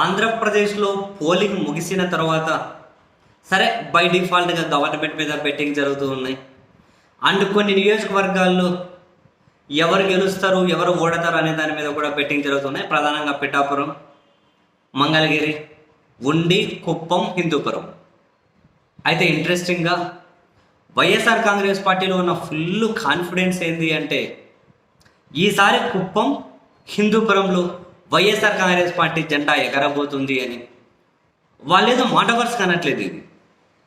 ఆంధ్రప్రదేశ్లో పోలింగ్ ముగిసిన తర్వాత సరే బై డిఫాల్ట్గా గవర్నమెంట్ మీద బెట్టింగ్ జరుగుతూ ఉన్నాయి. అండ్ కొన్ని నియోజకవర్గాల్లో ఎవరు గెలుస్తారు ఎవరు ఓడతారు అనే దాని మీద కూడా బెట్టింగ్ జరుగుతున్నాయి ప్రధానంగా పిఠాపురం మంగళగిరి ఉండి కుప్పం హిందూపురం. అయితే ఇంట్రెస్టింగ్గా వైఎస్ఆర్ కాంగ్రెస్ పార్టీలో ఉన్న ఫుల్ కాన్ఫిడెన్స్ ఏంది అంటే ఈసారి కుప్పం హిందూపురంలో వైఎస్ఆర్ కాంగ్రెస్ పార్టీ జెండా ఎగరబోతుంది అని. వాళ్ళేదో మాట వరుస కనట్లేదు ఇది.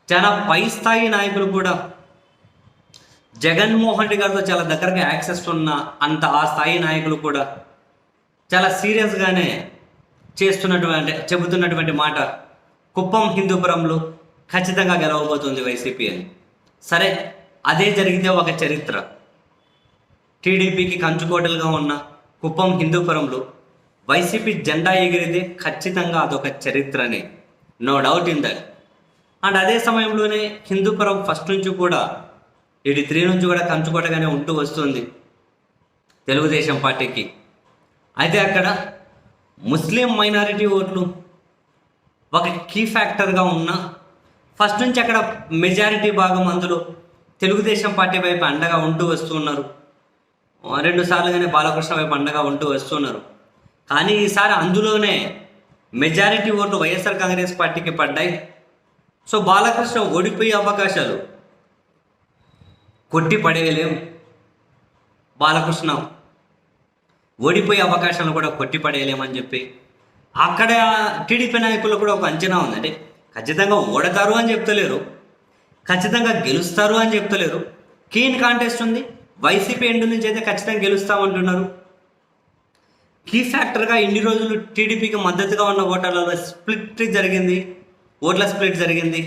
చాలా పై స్థాయి నాయకులు కూడా. జగన్మోహన్ రెడ్డి గారితో చాలా దగ్గరగా యాక్సెస్ ఉన్న అంత ఆ స్థాయి నాయకులు కూడా చాలా సీరియస్గానే చేస్తున్నటువంటి చెబుతున్నటువంటి మాట కుప్పం హిందూపురంలో ఖచ్చితంగా గెలవబోతుంది వైసీపీ అని. సరే అదే జరిగితే ఒక చరిత్ర. టీడీపీకి కంచుకోటలుగా ఉన్న కుప్పం హిందూపురంలో వైసీపీ జెండా ఎగిరితే ఖచ్చితంగా అదొక చరిత్రనే. No doubt in that and అదే సమయంలోనే హిందూపురం ఫస్ట్ నుంచి కూడా ఇటు త్రీ నుంచి కూడా కంచుకోటగానే ఉంటూ వస్తుంది తెలుగుదేశం పార్టీకి. అయితే అక్కడ ముస్లిం మైనారిటీ ఓట్లు ఒక కీ ఫ్యాక్టర్గా ఉన్న ఫస్ట్ నుంచి అక్కడ మెజారిటీ భాగం అందులో తెలుగుదేశం పార్టీ వైపు అండగా ఉంటూ వస్తున్నారు రెండుసార్లుగానే బాలకృష్ణ వైపు అండగా ఉంటూ వస్తున్నారు కానీ ఈసారి అందులోనే మెజారిటీ ఓట్లు వైఎస్ఆర్ కాంగ్రెస్ పార్టీకి పడ్డాయి. సో బాలకృష్ణ ఓడిపోయే అవకాశాలు కొట్టి పడేయలేం బాలకృష్ణ ఓడిపోయే అవకాశాలు కూడా కొట్టి పడేయలేమని చెప్పి అక్కడ టీడీపీ నాయకులు కూడా ఒక అంచనా ఉందండి ఖచ్చితంగా ఓడతారు అని చెప్తలేరు. ఖచ్చితంగా గెలుస్తారు అని చెప్తలేరు. కీన్ కాంటెస్ట్ ఉంది. వైసీపీ ఎండు నుంచి అయితే ఖచ్చితంగా గెలుస్తామంటున్నారు. కీ ఫ్యాక్టర్గా ఇన్ని రోజులు టీడీపీకి మద్దతుగా ఉన్న ఓటర్లలో స్ప్లిట్ జరిగింది ఓట్ల స్ప్లిట్ జరిగింది.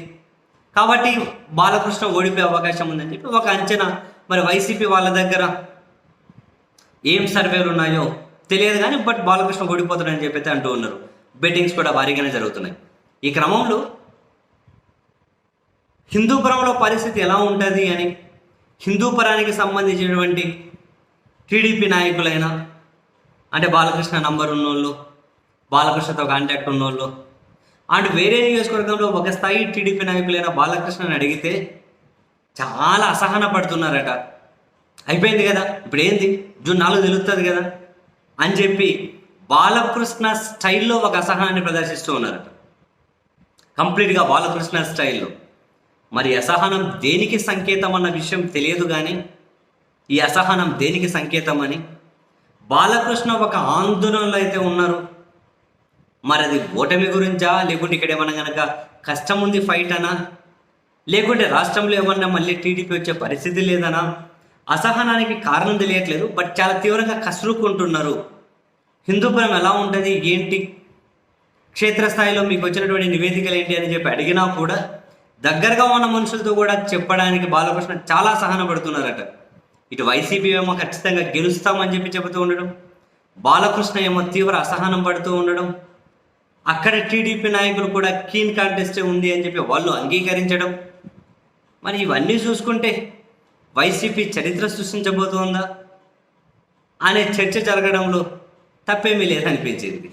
కాబట్టి బాలకృష్ణ ఓడిపోయే అవకాశం ఉందని చెప్పి ఒక అంచనా మరి వైసీపీ వాళ్ళ దగ్గర ఏం సర్వేలు ఉన్నాయో తెలియదు కానీ బట్ బాలకృష్ణ ఓడిపోతాడని చెప్పి అయితే అంటూ ఉన్నారు. బెట్టింగ్స్ కూడా భారీగానే జరుగుతున్నాయి. ఈ క్రమంలో హిందూపురంలో పరిస్థితి ఎలా ఉంటుంది అని హిందూపురానికి సంబంధించినటువంటి టీడీపీ నాయకులైనా అంటే బాలకృష్ణ నంబర్ ఉన్నోళ్ళు బాలకృష్ణతో కాంటాక్ట్ ఉన్నోళ్ళు. అండ్ వేరే నియోజకవర్గంలో ఒక స్థాయి టీడీపీ నాయకులైన బాలకృష్ణని అడిగితే చాలా అసహన పడుతున్నారట అయిపోయింది కదా ఇప్పుడు ఏంది? జూన్ నాలుగు తెలుస్తుంది కదా అని చెప్పి బాలకృష్ణ స్టైల్లో ఒక అసహనాన్ని ప్రదర్శిస్తూ ఉన్నారట. కంప్లీట్గా బాలకృష్ణ స్టైల్లో. మరి అసహనం దేనికి సంకేతం అన్న విషయం తెలియదు కానీ ఈ అసహనం దేనికి సంకేతం అని బాలకృష్ణ ఒక ఆందోళనలో అయితే ఉన్నారు. మరి అది ఓటమి గురించా? లేకుంటే ఇక్కడ ఏమన్నా కనుక కష్టం ఉంది ఫైట్ అనా? లేకుంటే రాష్ట్రంలో ఏమన్నా మళ్ళీ టీడీపీ వచ్చే పరిస్థితి లేదనా? అసహనానికి కారణం తెలియట్లేదు బట్ చాలా తీవ్రంగా కసురుకుంటున్నారు. హిందూపురం ఎలా ఉంటుంది? ఏంటి? క్షేత్రస్థాయిలో మీకు వచ్చినటువంటి నివేదికలు ఏంటి అని చెప్పి అడిగినా కూడా దగ్గరగా ఉన్న మనుషులతో కూడా చెప్పడానికి బాలకృష్ణ చాలా సహనపడుతున్నారట. ఇటు వైసీపీ ఏమో ఖచ్చితంగా గెలుస్తామని చెప్పి చెబుతూ ఉండడం బాలకృష్ణ ఏమో తీవ్ర అసహనం పడుతూ ఉండడం అక్కడ టీడీపీ నాయకులు కూడా కీన్ కాంటెస్ట్ ఉంది అని చెప్పి వాళ్ళు అంగీకరించడం. మరి ఇవన్నీ చూసుకుంటే వైసీపీ చరిత్ర సృష్టించబోతోందా? అనే చర్చ జరగడంలో తప్పేమీ లేదనిపించింది.